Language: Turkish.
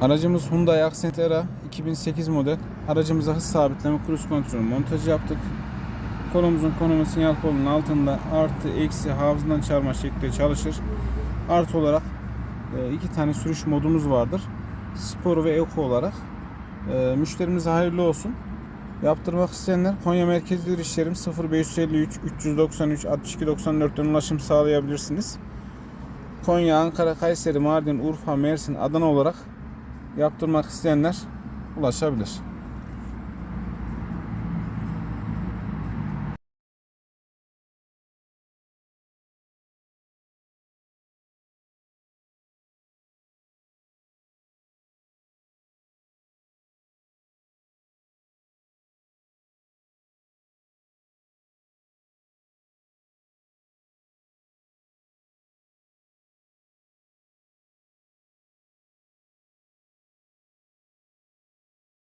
Aracımız Hyundai Accent Era 2008 model. Aracımıza hız sabitleme, cruise kontrol montajı yaptık. Kolumuzun konumu sinyal kolunun altında artı eksi hafızından çarpma şeklinde çalışır. Artı olarak e, iki tane sürüş modumuz vardır. Spor ve Eco olarak. E, Müşterimize hayırlı olsun. Yaptırmak isteyenler Konya Merkezli iş yerim 0553 393 62 94'ten ulaşım sağlayabilirsiniz. Konya, Ankara, Kayseri, Mardin, Urfa, Mersin, Adana olarak yaptırmak isteyenler ulaşabilir.